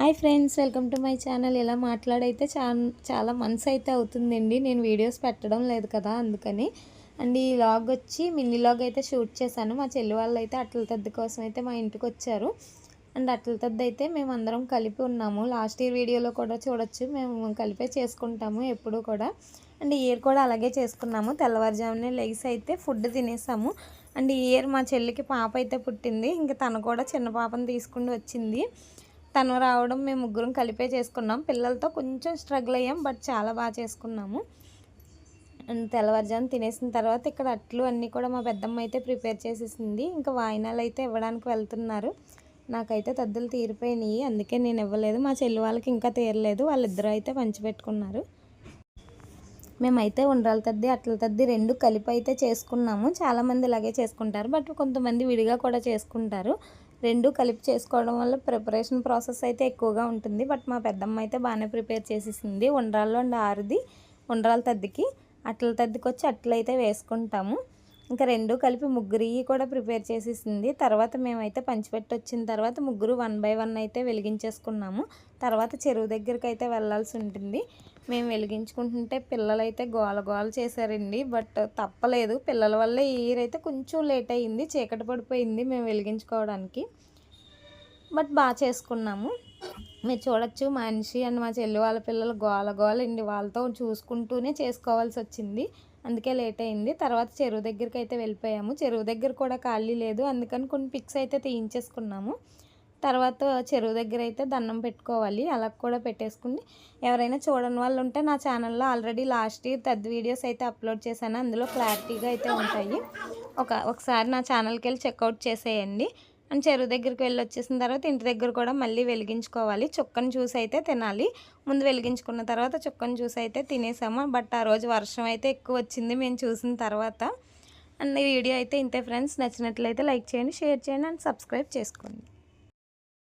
Hi friends welcome to my channel. ఇలా మాట్లాడైతే చా చాలా మంత్స్ అయితే అవుతుందండి. నేను వీడియోస్ పెట్టడం లేదు కదా అందుకని. అండ్ ఈ లాగ్ వచ్చి మినీ లాగ్ అయితే షూట్ చేశాను. మా చెల్లి వాళ్ళు అయితే అట్ల తద్ది కోసం అయితే మా ఇంటికి వచ్చారు. అండ్ అట్ల తద్ది అయితే మేము అందరం కలిపి ఉన్నాము. లాస్ట్ ఇయర్ వీడియోలో కూడా చూడొచ్చు. మేము కలిపే చేసుకుంటాము ఎప్పుడూ కూడా. అండ్ ఇయర్ కూడా అలాగే చేసుకున్నాము. తెల్లవారుజామునే లెగ్స్ అయితే ఫుడ్ తినేసాము. అండ్ ఇయర్ మా చెల్లికి పాప అయితే పుట్టింది. ఇంకా తను కూడా చిన్న పాపను తీసుకుని వచ్చింది. తను రావడం మేము ముగ్గురం కలిపే చేసుకున్నాం. పిల్లలతో కొంచెం స్ట్రగుల్ అయ్యాం బట్ చాలా బాగా చేసుకున్నాము. తెల్లవారుజాము తినేసిన తర్వాత ఇక్కడ అట్లు అన్నీ కూడా మా పెద్దమ్మ అయితే ప్రిపేర్ చేసేసింది. ఇంకా వాయినాలు అయితే ఇవ్వడానికి వెళ్తున్నారు. నాకైతే తద్దులు తీరిపోయినాయి. అందుకే నేను ఇవ్వలేదు. మా చెల్లి వాళ్ళకి ఇంకా తీరలేదు. వాళ్ళిద్దరూ అయితే పంచిపెట్టుకున్నారు మేమైతే ఉండ్రాల తద్ది అట్ల తద్ది రెండు కలిపి అయితే చేసుకున్నాము. చాలామంది ఇలాగే చేసుకుంటారు. బట్ కొంతమంది విడిగా కూడా చేసుకుంటారు. రెండు కలిపి చేసుకోవడం వల్ల ప్రిపరేషన్ ప్రాసెస్ అయితే ఎక్కువగా ఉంటుంది. బట్ మా పెద్దమ్మ అయితే బాగానే ప్రిపేర్ చేసేసింది. ఉండ్రాల్లో ఆరుది ఉండ్రాల తద్దికి అట్ల తద్దికి వచ్చి అట్లయితే వేసుకుంటాము. ఇంకా రెండు కలిపి ముగ్గురి కూడా ప్రిపేర్ చేసేసింది. తర్వాత మేమైతే పంచిపెట్టి వచ్చిన తర్వాత ముగ్గురు వన్ బై వన్ అయితే వెలిగించేసుకున్నాము. తర్వాత చెరువు దగ్గరికి అయితే వెళ్ళాల్సి ఉంటుంది. మేము వెలిగించుకుంటుంటే పిల్లలు అయితే గోల గోల చేశారండి. బట్ తప్పలేదు. పిల్లల వల్ల ఇయర్ అయితే కొంచెం లేట్ అయ్యింది చీకటి పడిపోయింది మేము వెలిగించుకోవడానికి. బట్ బాగా చేసుకున్నాము. మీరు చూడొచ్చు మనిషి అండ్ మా చెల్లి వాళ్ళ పిల్లలు గోల గోల అండి వాళ్ళతో చూసుకుంటూనే చేసుకోవాల్సి వచ్చింది. అందుకే లేట్ అయింది. తర్వాత చెరువు దగ్గరికి అయితే వెళ్ళిపోయాము. చెరువు దగ్గర కూడా ఖాళీ లేదు. అందుకని కొన్ని పిక్స్ అయితే తీయించేసుకున్నాము. తర్వాత చెరువు దగ్గర అయితే దండం పెట్టుకోవాలి. అలా కూడా పెట్టేసుకుని ఎవరైనా చూడని వాళ్ళు ఉంటే నా ఛానల్లో ఆల్రెడీ లాస్ట్ ఇయర్ తద్ది వీడియోస్ అయితే అప్లోడ్ చేశాను. అందులో క్లారిటీగా అయితే ఉంటాయి. ఒక ఒకసారి నా ఛానల్కి వెళ్ళి చెక్అవుట్ చేసేయండి. అండ్ చెరువు దగ్గరికి వెళ్ళి వచ్చేసిన తర్వాత ఇంటి దగ్గర కూడా మళ్ళీ వెలిగించుకోవాలి. చుక్కను చూసి అయితే తినాలి. ముందు వెలిగించుకున్న తర్వాత చుక్కను చూసి అయితే తినేసాము. బట్ ఆ రోజు వర్షం అయితే ఎక్కువ వచ్చింది మేము చూసిన తర్వాత. అండ్ ఈ వీడియో అయితే ఇంతే ఫ్రెండ్స్. నచ్చినట్లయితే లైక్ చేయండి షేర్ చేయండి అండ్ సబ్స్క్రైబ్ చేసుకోండి.